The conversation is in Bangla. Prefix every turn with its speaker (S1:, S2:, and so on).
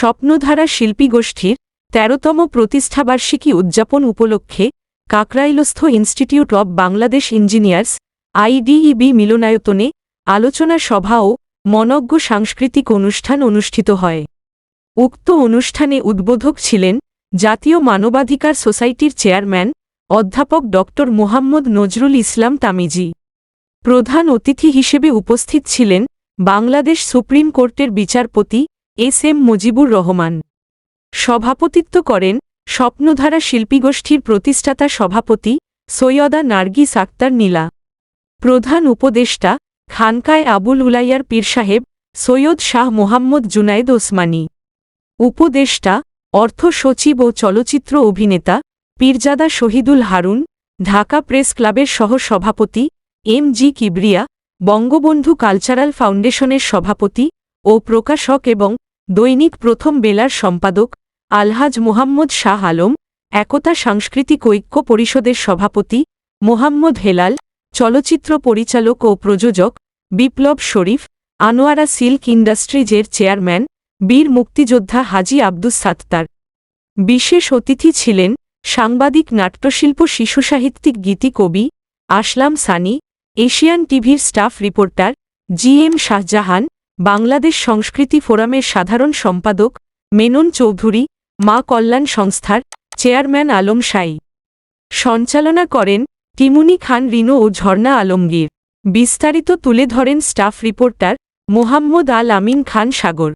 S1: স্বপ্নধারা শিল্পী গোষ্ঠীর তেরোতম প্রতিষ্ঠাবার্ষিকী উদযাপন উপলক্ষে কাকরাইলস্থ institute of Bangladesh engineers, IDEB মিলনায়তনে আলোচনা সভা ও মনজ্ঞ সাংস্কৃতিক অনুষ্ঠান অনুষ্ঠিত হয়। উক্ত অনুষ্ঠানে উদ্বোধক ছিলেন জাতীয় মানবাধিকার সোসাইটির চেয়ারম্যান অধ্যাপক ড মোহাম্মদ নজরুল ইসলাম তামিজি। প্রধান অতিথি হিসেবে উপস্থিত ছিলেন বাংলাদেশ সুপ্রিম কোর্টের বিচারপতি এস এম মুজিবুর রহমান। সভাপতিত্ব করেন স্বপ্নধারা শিল্পীগোষ্ঠীর প্রতিষ্ঠাতা সভাপতি সৈয়দা নার্গিস আক্তার নীলা। প্রধান উপদেষ্টা খানকায় আবুল উলাইয়ার পীর সাহেব সৈয়দ শাহ মোহাম্মদ জুনায়েদ ওসমানী। উপদেষ্টা, অর্থ সচিব ও চলচ্চিত্র অভিনেতা পীরজাদা শহীদুল হারুন, ঢাকা প্রেস ক্লাবের সহ সভাপতি M G Kibria, Bangabandhu cultural ফাউন্ডেশনের সভাপতি ও প্রকাশক এবং দৈনিক প্রথম বেলার সম্পাদক আলহাজ মোহাম্মদ শাহ আলম, একতা সাংস্কৃতিক ঐক্য পরিষদের সভাপতি মোহাম্মদ হেলাল, চলচ্চিত্র পরিচালক ও প্রযোজক বিপ্লব শরীফ, আনোয়ারা সিল্ক ইন্ডাস্ট্রিজের চেয়ারম্যান বীর মুক্তিযোদ্ধা হাজি আব্দুস সাত্তার। বিশেষ অতিথি ছিলেন সাংবাদিক, নাট্যশিল্প শিশু সাহিত্যিক গীতি কবি আসলাম সানি, এশিয়ান টিভির staff reporter G M Shahjahan Bangladesh সংস্কৃতি ফোরামের সাধারণ সম্পাদক মেনন চৌধুরী, মা কল্যাণ সংস্থার চেয়ারম্যান আলম সাই। সঞ্চালনা করেন টিমুনি খান রিনো ও ঝর্ণা আলমগীর। বিস্তারিত তুলে ধরেন স্টাফ রিপোর্টার মোহাম্মদ আল আমিন খান সাগর।